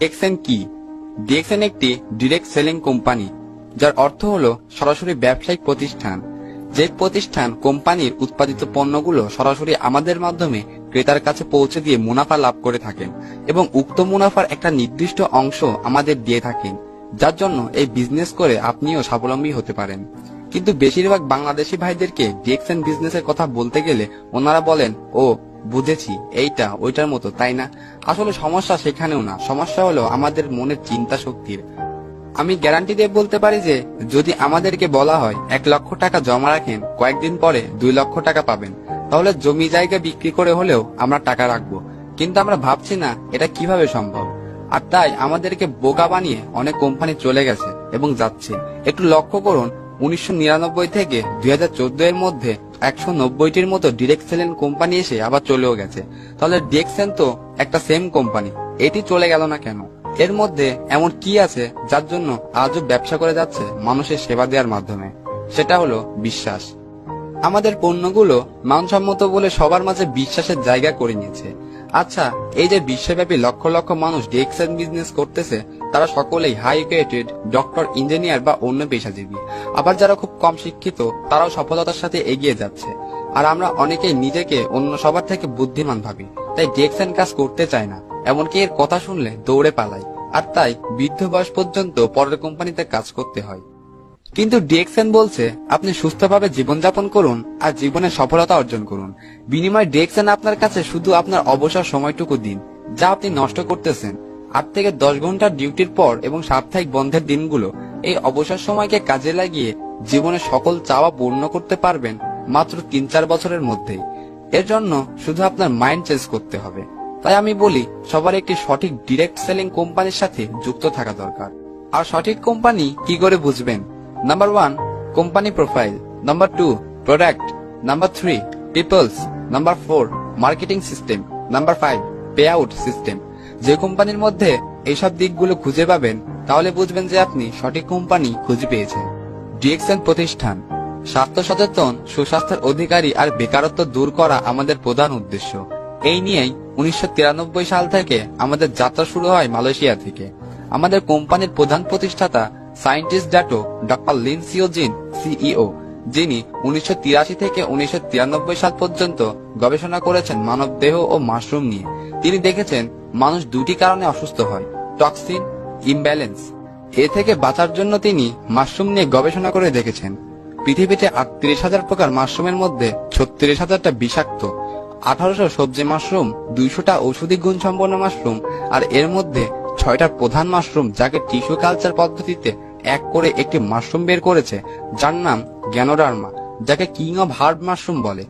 DXN কি? DXN একটি direct selling company যার অর্থ হল সরাসরি ব্যবসায়িক প্রতিষ্ঠান। যে প্রতিষ্ঠান কোম্পানির উৎপাদিত পণ্যগুলো সরাসরি আমাদের মাধ্যমে ক্রেতার কাছে পৌঁছে দিয়ে মুনাফা লাভ করে থাকেন এবং উক্ত মুনাফার একটা নির্দিষ্ট অংশ আমাদের দিয়ে থাকেন, যার জন্য এই বিজনেস করে আপনিও স্বাবলম্বী হতে পারেন। কিন্তু বেশিরভাগ বাংলাদেশি ভাইদেরকে ডিএক্সএন বিজনেসের কথা বলতে গেলে ওনারা বলেন, ও বুঝেছি, এইটা, ওইটার মতো, তাই না? আসলে সমস্যা সেখানেও না, সমস্যা হলো আমাদের মনের চিন্তা শক্তির। আমি গ্যারান্টি দিয়ে বলতে পারি যে, যদি আমাদেরকে বলা হয়, এক লক্ষ টাকা জমা রাখেন, কয়েকদিন পরে দুই লক্ষ টাকা পাবেন, তাহলে জমি জায়গা বিক্রি করে হলেও আমরা টাকা রাখব। কিন্তু আমরা ভাবছি না, এটা কীভাবে সম্ভব? আর তাই আমাদেরকে বোকা বানিয়ে অনেক কোম্পানি চলে গেছে এবং যাচ্ছে। একটু লক্ষ্য করুন, উনিশশো নিরানব্বই থেকে দুই হাজার চোদ্দ এর মধ্যে একশো নব্বইটির মতো ডিরেক্ট সেলেন কোম্পানি এসে আবার চলেও গেছে। তাহলে ডিরেকশন তো একটা সেম কোম্পানি এটি চলে গেল না কেন? এর মধ্যে এমন কি আছে যার জন্য আজও ব্যবসা করে যাচ্ছে মানুষের সেবা দেওয়ার মাধ্যমে? সেটা হলো বিশ্বাস। আমাদের পণ্যগুলো মানসম্মত বলে সবার মাঝে বিশ্বাসের জায়গা করে নিয়েছে। আচ্ছা এই যে বিশ্বব্যাপী লক্ষ লক্ষ মানুষ ডিএক্সএন বিজনেস করতেছে তারা সকলেই হাই এডুকেটেড ডক্টর ইঞ্জিনিয়ার বা অন্য পেশাজীবী। আবার যারা খুব কম শিক্ষিত, তারাও সফলতার সাথে এগিয়ে যাচ্ছে। আর আমরা অনেকেই নিজেকে অন্য সবার থেকে বুদ্ধিমান ভাবি, তাই ডিএক্সএন কাজ করতে চায় না, এমনকি এর কথা শুনলে দৌড়ে পালাই। আর তাই বৃদ্ধ বয়স পর্যন্ত পরের কোম্পানিতে কাজ করতে হয়। কিন্তু ডিএক্সএন বলছে, আপনি সুস্থভাবে জীবনযাপন করুন আর জীবনে সফলতা অর্জন করুন। বিনিময়ে ডিএক্সএন আপনার কাছে শুধু আপনার অবসর সময়টুকু দিন, যা আপনি নষ্ট করতেছেন। আট থেকে দশ ঘণ্টার ডিউটির পর এবং সাপ্তাহিক বন্ধের দিনগুলো এই অবসর সময়কে কাজে লাগিয়ে জীবনে সকল চাওয়া পূর্ণ করতে পারবেন মাত্র তিন চার বছরের মধ্যেই। এর জন্য শুধু আপনার মাইন্ড চেঞ্জ করতে হবে। তাই আমি বলি, সবার একটি সঠিক ডিরেক্ট সেলিং কোম্পানির সাথে যুক্ত থাকা দরকার। আর সঠিক কোম্পানি কি করে বুঝবেন? Number one, company profile. Number two, product. Number three, peoples. Number four, marketing system. Number five pay out system. যে কোম্পানির মধ্যে এইসব দিকগুলো খুঁজে পাবেন, তাহলে বুঝবেন যে আপনি সঠিক কোম্পানি খুঁজে পেয়েছেন। ডিএক্সএন প্রতিষ্ঠান, স্বাস্থ্য সচেতন, সুস্বাস্থ্যের অধিকারী আর বেকারত্ব দূর করা আমাদের প্রধান উদ্দেশ্য। এই নিয়েই উনিশশো তিরানব্বই সাল থেকে আমাদের যাত্রা শুরু হয় মালয়েশিয়া থেকে। আমাদের কোম্পানির প্রধান প্রতিষ্ঠাতা scientist Dato doctor Lim Siow Jin CEO. যিনি উনিশশো তিরাশি থেকে উনিশশো তিরানব্বই সাল পর্যন্ত গবেষণা করেছেন মানব দেহ ও মাশরুম নিয়ে। তিনি দেখেছেন মানুষ দুটি কারণে অসুস্থ হয়, টক্সিন, ইমব্যালেন্স। এ থেকে বাঁচার জন্য তিনি মাশরুম নিয়ে গবেষণা করে দেখেছেন। পৃথিবীতে আটত্রিশ হাজার প্রকার মাশরুমের মধ্যে ছত্রিশ হাজারটা বিষাক্ত, আঠারোশো সবজি মাশরুম, দুইশোটা ঔষধি গুণ সম্পন্ন মাশরুম, আর এর মধ্যে ছয়টা প্রধান মাশরুম যাকে টিস্যু কালচার পদ্ধতিতে এক করে একটি মাশরুম বের করেছে, যার নাম গ্যানোডার্মা যাকে কিং অফ হার্ড মাশরুম বলে,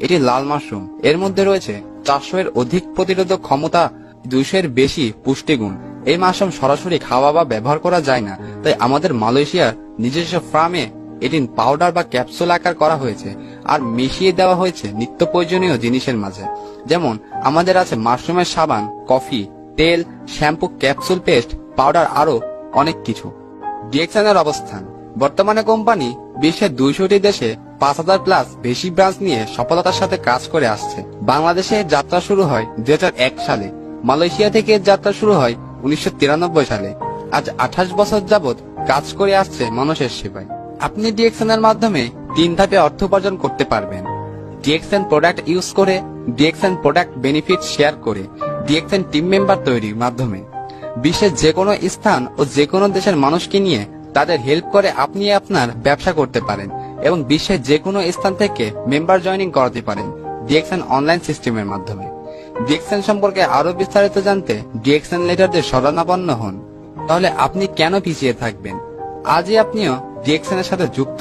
এটি লাল মাশরুম। এর মধ্যে রয়েছে চারশো এর অধিক প্রতিরোধক ক্ষমতা দুইশো এর বেশি পুষ্টিগুণ। এই মাশরুম সরাসরি খাওয়া বা ব্যবহার করা যায় না, তাই আমাদের মালয়েশিয়ার নিজস্ব ফার্মে এটি পাউডার বা ক্যাপসুল আকার করা হয়েছে আর মিশিয়ে দেওয়া হয়েছে নিত্য প্রয়োজনীয় জিনিসের মাঝে। যেমন, আমাদের আছে মাশরুমের সাবান, কফি, তেল, শ্যাম্পু, ক্যাপসুল পেস্ট, পাউডার আরও অনেক কিছু। ডিএক্সএনের অবস্থান। বর্তমানে কোম্পানি বিশ্বের দুইশোটি দেশে পাঁচ হাজার প্লাস বেশি ব্রাঞ্চ নিয়ে সফলতার সাথে কাজ করে আসছে। বাংলাদেশে যাত্রা শুরু হয় দুই হাজার এক সালে। মালয়েশিয়া থেকে যাত্রা শুরু হয় উনিশশো তিরানব্বই সালে। আজ আঠাশ বছর যাবৎ কাজ করে আসছে মানুষের সেবায়। আপনি ডিএক্সএন এর মাধ্যমে তিন ধাপে অর্থ উপার্জন করতে পারবেন। ডিএক্সএন প্রোডাক্ট ইউজ করে, ডিএক্সএন প্রোডাক্ট বেনিফিট শেয়ার করে, ডিএক্সএন টিম মেম্বার তৈরির মাধ্যমে। বিশ্বের যে কোনো স্থান ও যে কোনো দেশের মানুষকে নিয়ে তাদের হেল্প করে আপনি আপনার ব্যবসা করতে পারেন এবং বিশ্বের যে কোনো স্থান থেকে মেম্বার জয়নিং করাতে পারেন ডিএক্সএন অনলাইন সিস্টেমের মাধ্যমে। ডিএক্সএন সম্পর্কে আরও বিস্তারিত জানতে ডিএক্সএন লেটারদের শরণাপন্ন হন। তাহলে আপনি কেন পিছিয়ে থাকবেন? আজই আপনিও ডিএক্সএন এর সাথে যুক্ত